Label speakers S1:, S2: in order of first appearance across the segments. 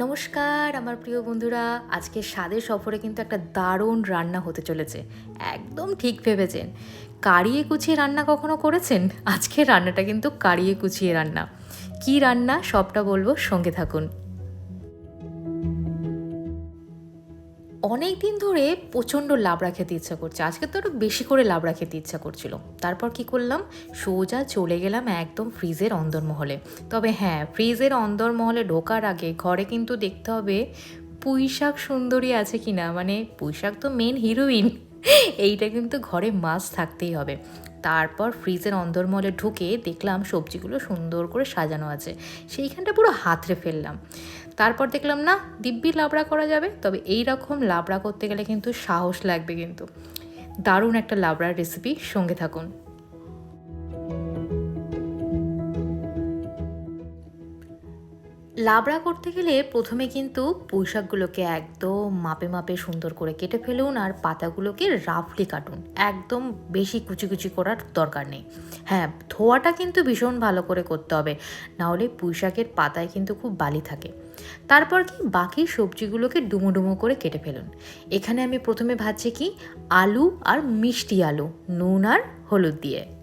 S1: নমস্কার, আমার প্রিয় বন্ধুরা। আজকে স্বাদের সফরে কিন্তু একটা দারুণ রান্না হতে চলেছে। একদম ঠিক ভেবেছেন। কারিয়ে কুচিয়ে রান্না কখনো করেছেন? আজকে রান্নাটা কিন্তু কারিয়ে কুচিয়ে রান্না। কি রান্না? সবটা বলব সঙ্গে থাকুন। অনেক দিন ধরে প্রচণ্ড লাবড়া খেতে ইচ্ছা করছে। আজকে তো একটু বেশি করে লাবড়া খেতে ইচ্ছা করছিল। তারপর কি করলাম? সোজা চলে গেলাম একদম ফ্রিজের অন্দরমহলে। তবে হ্যাঁ ফ্রিজের অন্দরমহলে ঢোকার আগে ঘরে কিন্তু দেখতে হবে পুঁইশাক সুন্দরী আছে কি না মানে পুঁইশাক তো মেন হিরোইন এইটা কিন্তু ঘরে মাছ থাকতেই হবে। তারপর ফ্রিজের অন্দরমহলে ঢুকে দেখলাম সবজিগুলো সুন্দর করে সাজানো আছে। সেইখানটা পুরো হাতড়ে ফেললাম। তারপর দেখলাম, না, দিব্যি লাবড়া করা যাবে। তবে এই রকম লাবড়া করতে গেলে কিন্তু সাহস লাগবে কিন্তু। দারুণ একটা লাবড়ার রেসিপি সঙ্গে থাকুন। লাবড়া করতে গেলে প্রথমে কিন্তু পুঁইশাকগুলোকে একদম মাপে মাপে সুন্দর করে কেটে ফেলুন আর পাতাগুলোকে রাফলি কাটুন। একদম বেশি কুচি কুচি করার দরকার নেই। হ্যাঁ ধোয়াটা কিন্তু ভীষণ ভালো করে করতে হবে। নাহলে পুঁইশাকের পাতায় কিন্তু খুব বালি থাকে। তারপর কি, বাকি সবজিগুলোকে ডুমো ডুমো করে কেটে ফেলুন। এখানে আমি প্রথমে ভাজছি কি, আলু আর মিষ্টি আলু, নুন আর হলুদ দিয়ে।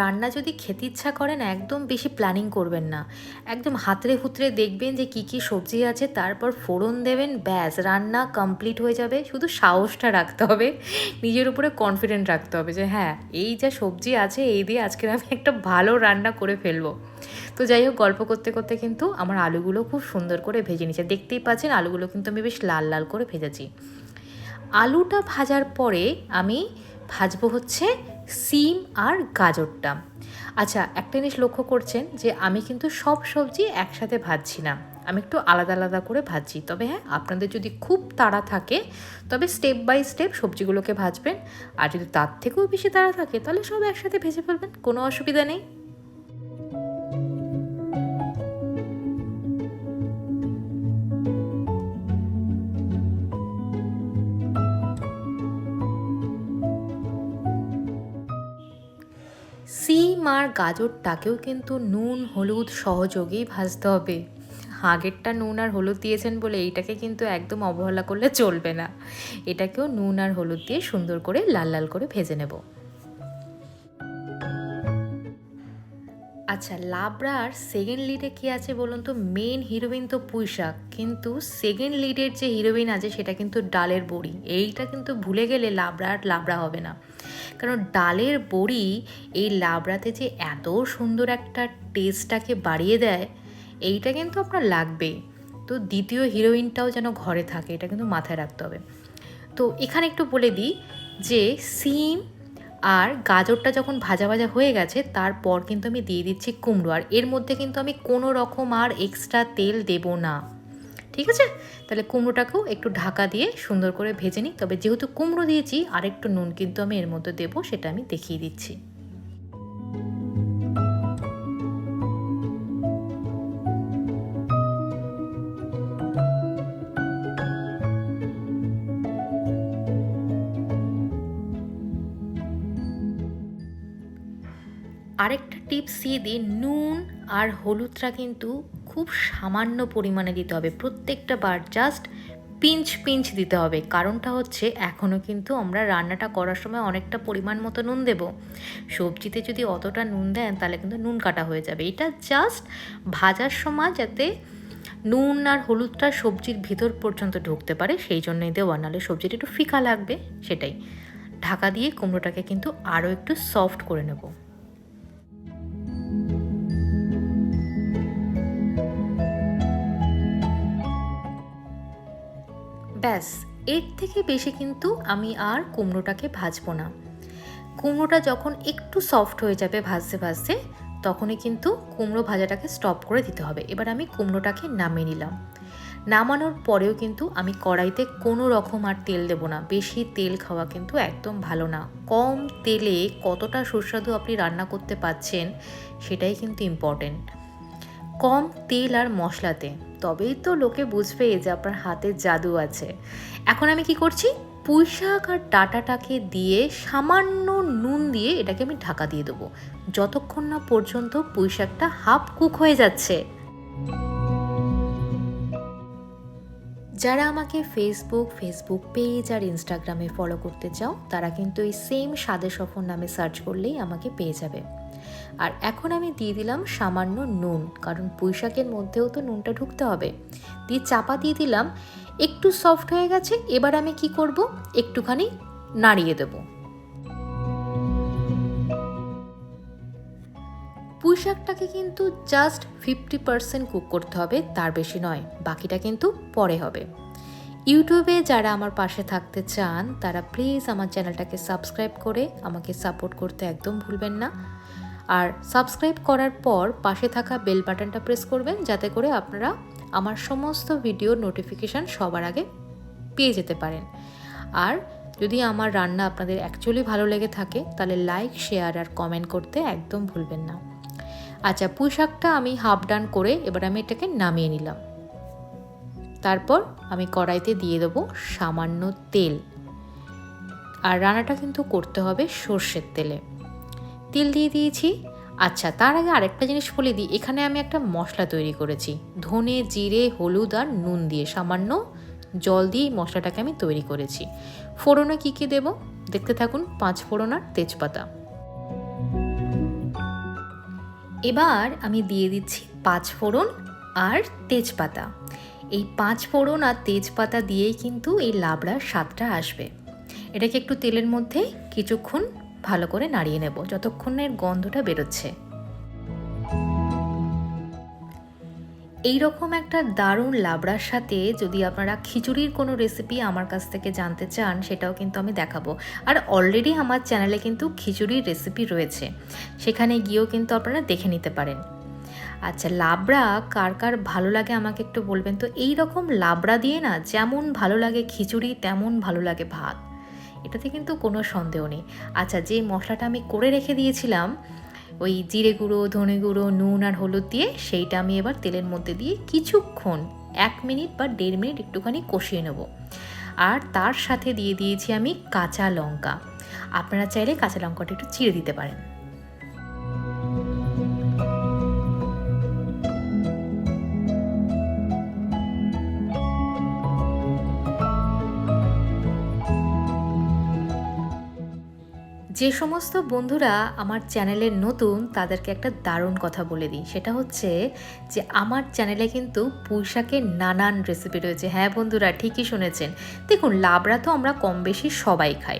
S1: রান্না যদি খেতে ইচ্ছা করেন, একদম বেশি প্ল্যানিং করবেন না। একদম হাতরে হুতরে দেখবেন যে কী কী সবজি আছে, তারপর ফোড়ন দেবেন, ব্যাস, রান্না কমপ্লিট হয়ে যাবে। শুধু সাহসটা রাখতে হবে, নিজের উপরে কনফিডেন্ট রাখতে হবে যে হ্যাঁ এই যা সবজি আছে, এই দিয়ে আজকের আমি একটা ভালো রান্না করে ফেলব। তো যাই হোক, গল্প করতে করতে কিন্তু আমার আলুগুলো খুব সুন্দর করে ভেজে নিচ্ছে দেখতেই পাচ্ছেন, আলুগুলো কিন্তু আমি বেশ লাল লাল করে ভেজেছি। আলুটা ভাজার পরে আমি ভাজবো হচ্ছে সিম আর গাজরটা। আচ্ছা একটা জিনিস লক্ষ্য করছেন যে আমি কিন্তু সব সবজি একসাথে ভাজছি না। আমি একটু আলাদা আলাদা করে ভাজছি। তবে হ্যাঁ আপনাদের যদি খুব তাড়া থাকে, তবে স্টেপ বাই স্টেপ সবজিগুলোকে ভাজবেন। আর যদি তার থেকেও বেশি তাড়া থাকে, তাহলে সব একসাথে ভেজে ফেলবেন, কোনো অসুবিধা নেই। সিম আর গাজরটাকেও কিন্তু নুন, হলুদ সহযোগেই ভাজতে হবে। আগেরটা নুন আর হলুদ দিয়েছেন বলে এইটাকে কিন্তু একদম অবহেলা করলে চলবে না। এটাকেও নুন আর হলুদ দিয়ে সুন্দর করে লাল লাল করে ভেজে নেব। আচ্ছা লাবড়ার সেকেন্ড লিডে কী আছে বলুন তো? মেন হিরোইন তো পুঁইশাক। কিন্তু সেকেন্ড লিডের যে হিরোইন আছে, সেটা কিন্তু ডালের বড়ি। এইটা কিন্তু ভুলে গেলে লাবড়া আর লাবড়া হবে না। কারণ ডালের বড়ি এই লাবড়াতে যে এত সুন্দর একটা টেস্টটাকে বাড়িয়ে দেয়, এইটা কিন্তু আপনার লাগবেই। তো দ্বিতীয় হিরোইনটাও যেন ঘরে থাকে, এটা কিন্তু মাথায় রাখতে হবে। তো এখানে একটু বলে দিই যে সিম আর গাজরটা যখন ভাজা ভাজা হয়ে গেছে, তারপর কিন্তু আমি দিয়ে দিচ্ছি কুমড়ো। আর এর মধ্যে কিন্তু আমি কোনো রকম আর এক্সট্রা তেল দেব না। ঠিক আছে? তাহলে কুমড়োটাকেও একটু ঢাকা দিয়ে সুন্দর করে ভেজে নিই। তবে যেহেতু কুমড়ো দিয়েছি আর একটু নুন কিন্তু আমি এর মধ্যে দেবো, সেটা আমি দেখিয়ে দিচ্ছি। টিপস দিয়ে নুন আর হলুদটা কিন্তু খুব সামান্য পরিমাণে দিতে হবে। প্রত্যেকটা বার জাস্ট পিঞ্চ পিঞ্চ দিতে হবে। কারণটা হচ্ছে এখনও কিন্তু আমরা রান্নাটা করার সময় অনেকটা পরিমাণ মতো নুন দেব। সবজিতে যদি অতটা নুন দেন তাহলে কিন্তু নুন কাটা হয়ে যাবে। এটা জাস্ট ভাজার সময় যাতে নুন আর হলুদটা সবজির ভিতর পর্যন্ত ঢুকতে পারে, সেই জন্যই দেওয়া। নাহলে সবজিটা একটু ফিকা লাগবে, সেটাই। ঢাকা দিয়ে কুমড়োটাকে কিন্তু আরও একটু সফট করে নেব। ব্যাস, এর থেকে বেশি কিন্তু আমি আর কুমড়োটাকে ভাজবো না। কুমড়োটা যখন একটু সফট হয়ে যাবে ভাজতে ভাজতে, তখনই কিন্তু কুমড়ো ভাজাটাকে স্টপ করে দিতে হবে। এবার আমি কুমড়োটাকে নামিয়ে নিলাম। নামানোর পরেও কিন্তু আমি কড়াইতে কোনো রকম আর তেল দেব না। বেশি তেল খাওয়া কিন্তু একদম ভালো না। কম তেলে কতটা সুস্বাদু আপনি রান্না করতে পাচ্ছেন সেটাই কিন্তু ইম্পর্টেন্ট কম তেল আর মশলাতে তবেই তো লোকে বুঝবে যে আপনার হাতে জাদু আছে। এখন আমি কি করছি? পুঁই শাক আর ডাটাটাকে দিয়ে সামান্য নুন দিয়ে এটাকে আমি ঢাকা দিয়ে দেবো। যতক্ষণ না পর্যন্ত পুঁই শাকটা হাফ কুক হয়ে যাচ্ছে। যারা আমাকে ফেসবুক ফেসবুক পেজ আর ইনস্টাগ্রামে ফলো করতে চাও, তারা কিন্তু এই সেম স্বাদে সফর নামে সার্চ করলেই আমাকে পেয়ে যাবে। আর এখন আমি দিয়ে দিলাম সামান্য নুন, কারণ পুঁইশাকের মধ্যেও তো নুনটা ঢুকতে হবে। দিয়ে চাপা দিয়ে দিলাম, একটু সফট হয়ে গেছে, এবার আমি কি করব? একটুখানি নাড়িয়ে দেবো। পুঁই শাকটাকে কিন্তু জাস্ট ফিফটি পার্সেন্ট কুক করতে হবে, তার বেশি নয়, বাকিটা কিন্তু পরে হবে। ইউটিউবে যারা আমার পাশে থাকতে চান, তারা প্লিজ আমার চ্যানেলটাকে সাবস্ক্রাইব করে আমাকে সাপোর্ট করতে একদম ভুলবেন না। আর সাবস্ক্রাইব করার পর পাশে থাকা বেল বাটনটা প্রেস করবেন, যাতে করে আপনারা আমার সমস্ত ভিডিওর নোটিফিকেশান সবার আগে পেয়ে যেতে পারেন। আর যদি আমার রান্না আপনাদের অ্যাকচুয়ালি ভালো লেগে থাকে, তাহলে লাইক শেয়ার আর কমেন্ট করতে একদম ভুলবেন না। আচ্ছা পুঁই শাকটা আমি হাফ ডান করে এবার আমি এটাকে নামিয়ে নিলাম। তারপর আমি কড়াইতে দিয়ে দেবো সামান্য তেল। আর রান্নাটা কিন্তু করতে হবে সর্ষের তেলে। তেল দিয়ে দিয়েছি। আচ্ছা তার আগে আরেকটা জিনিস বলে দিই। এখানে আমি একটা মশলা তৈরি করেছি। ধনে, জিরে, হলুদ আর নুন দিয়ে সামান্য জল দিয়ে মশলাটাকে আমি তৈরি করেছি। ফোড়নে কী কী দেবো? দেখতে থাকুন, পাঁচ ফোড়ন আর তেজপাতা। এবার আমি দিয়ে দিচ্ছি পাঁচ ফোড়ন আর তেজপাতা। এই পাঁচ ফোড়ন আর তেজপাতা দিয়েই কিন্তু এই লাবড়ার স্বাদটা আসবে। এটাকে একটু তেলের মধ্যে কিছুক্ষণ ভালো করে নাড়িয়ে নেব যতক্ষণ এর গন্ধটা বেরোচ্ছে। এই রকম একটা দারুণ লাবড়ার সাথে যদি আপনারা খিচুড়ির কোনো রেসিপি আমার কাছ থেকে জানতে চান, সেটাও কিন্তু আমি দেখাবো। আর অলরেডি আমার চ্যানেলে কিন্তু খিচুড়ির রেসিপি রয়েছে। সেখানে গিয়েও কিন্তু আপনারা দেখে নিতে পারেন। আচ্ছা লাবড়া কার কার ভালো লাগে আমাকে একটু বলবেন? তো এই রকম লাবড়া দিয়ে না যেমন ভালো লাগে খিচুড়ি, তেমন ভালো লাগে ভাত। এটাতে কিন্তু কোনো সন্দেহ নেই। আচ্ছা যে মশলাটা আমি করে রেখে দিয়েছিলাম, ওই জিরে গুঁড়ো, ধনে গুঁড়ো, নুন আর হলুদ দিয়ে, সেইটা আমি এবার তেলের মধ্যে দিয়ে কিছুক্ষণ, এক মিনিট বা দেড় মিনিট একটুখানি কষিয়ে নেব। আর তার সাথে দিয়ে দিয়েছি আমি কাঁচা লঙ্কা। আপনারা চাইলে কাঁচা লঙ্কাটা একটু চিড়ে দিতে পারেন। যে সমস্ত বন্ধুরা আমার চ্যানেলের নতুন, তাদেরকে একটা দারুণ কথা বলে দিই। সেটা হচ্ছে যে, আমার চ্যানেলে কিন্তু পুঁইশাকের নানান রেসিপি রয়েছে। হ্যাঁ বন্ধুরা, ঠিকই শুনেছেন। দেখুন, লাবড়া তো আমরা কম বেশি সবাই খাই।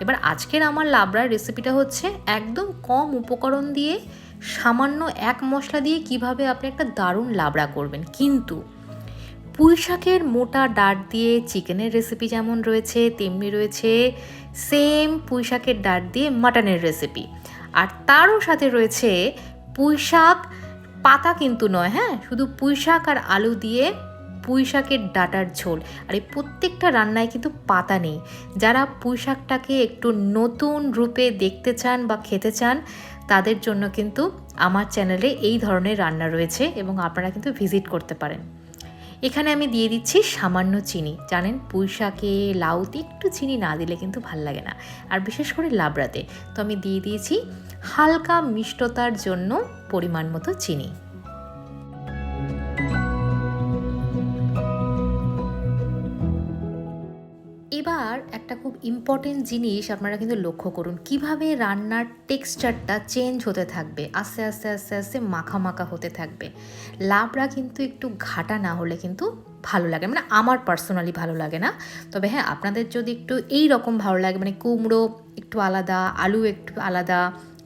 S1: এবার আজকের আমার লাবড়ার রেসিপিটা হচ্ছে একদম কম উপকরণ দিয়ে সামান্য এক মশলা দিয়ে কীভাবে আপনি একটা দারুণ লাবড়া করবেন। কিন্তু পুঁই শাকের মোটা ডাট দিয়ে চিকেনের রেসিপি যেমন রয়েছে, তেমনি রয়েছে সেম পুঁই শাকের ডাট দিয়ে মাটনের রেসিপি আর তারও সাথে রয়েছে পুঁই শাক পাতা কিন্তু নয় হ্যাঁ? শুধু পুঁই শাক আর আলু দিয়ে পুঁই শাকের ডাটার ঝোল। আর এই প্রত্যেকটা রান্নায় কিন্তু পাতা নেই। যারা পুঁই শাকটাকে একটু নতুন রূপে দেখতে চান বা খেতে চান, তাদের জন্য কিন্তু আমার চ্যানেলে এই ধরনের রান্না রয়েছে এবং আপনারা কিন্তু ভিজিট করতে পারেন। এখানে আমি দিয়ে দিচ্ছি সামান্য চিনি। জানেন পুঁই শাকে লাউতে একটু চিনি না দিলে কিন্তু ভালো লাগে না। আর বিশেষ করে লাবড়াতে। তো আমি দিয়ে দিয়েছি হালকা মিষ্টতার জন্য পরিমাণ মতো চিনি। একটা খুব ইম্পর্টেন্ট জিনিস আপনারা কিন্তু লক্ষ্য করুন। কীভাবে রান্নার টেক্সচারটা চেঞ্জ হতে থাকবে, আস্তে আস্তে আস্তে আস্তে মাখা মাখা হতে থাকবে। লাবড়া কিন্তু একটু ঘাটা না হলে কিন্তু ভালো লাগে মানে আমার পার্সোনালি ভালো লাগে না। তবে হ্যাঁ আপনাদের যদি একটু এই রকম ভালো লাগে মানে কুমড়ো একটু আলাদা, আলু একটু আলাদা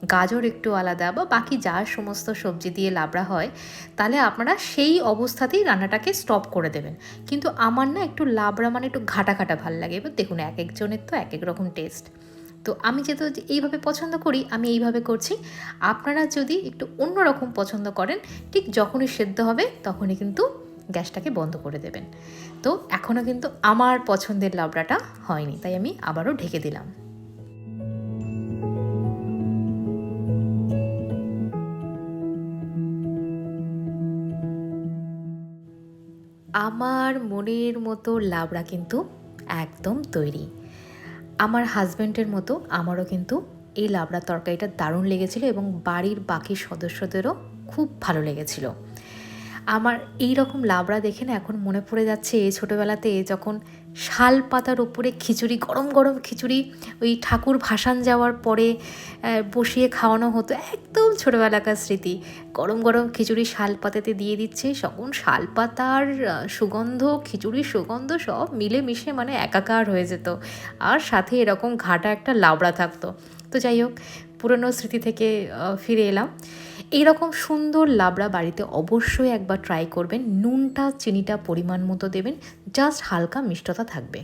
S1: গাজর একটু আলাদা বা বাকি যা সমস্ত সবজি দিয়ে লাবড়া হয়, তাহলে আপনারা সেই অবস্থাতেই রান্নাটাকে স্টপ করে দেবেন। কিন্তু আমার না একটু লাবড়া মানে একটু ঘাটা ঘাটা ভালো লাগে। এবার দেখুন, এক একজনের তো এক এক রকম টেস্ট তো আমি যেহেতু এইভাবে পছন্দ করি, আমি এইভাবে করছি। আপনারা যদি একটু অন্যরকম পছন্দ করেন, ঠিক যখনই সেদ্ধ হবে তখনই কিন্তু গ্যাসটাকে বন্ধ করে দেবেন। তো এখনও কিন্তু আমার পছন্দের লাবড়াটা হয়নি, তাই আমি আবারও ঢেকে দিলাম। আমার মনের মতো লাবড়া কিন্তু একদম তৈরি। আমার হাজব্যান্ডের মতো আমারও কিন্তু এই লাবড়া তরকারিটা দারুণ লেগেছিল এবং বাড়ির বাকি সদস্যদেরও খুব ভালো লেগেছিল। আমার এই রকম লাবড়া দেখে না এখন মনে পড়ে যাচ্ছে ছোটোবেলাতে যখন শাল পাতার উপরে খিচুড়ি, গরম গরম খিচুড়ি, ওই ঠাকুর ভাসান যাওয়ার পরে বসিয়ে খাওয়ানো হতো একদম ছোটোবেলাকার স্মৃতি। গরম গরম খিচুড়ি শাল পাতাতে দিয়ে দিচ্ছে তখন শাল পাতার সুগন্ধ, খিচুড়ির সুগন্ধ সব মিলে মিশে মানে একাকার হয়ে যেত। আর সাথে এরকম ঘাটা একটা লাবড়া থাকতো। তো যাই হোক, পুরনো স্মৃতি থেকে ফিরে এলাম। এইরকম সুন্দর লাবড়া বাড়িতে অবশ্যই একবার ট্রাই করবেন। নুনটা, চিনিটা পরিমাণ মতো দেবেন। জাস্ট হালকা মিষ্টতা থাকবে।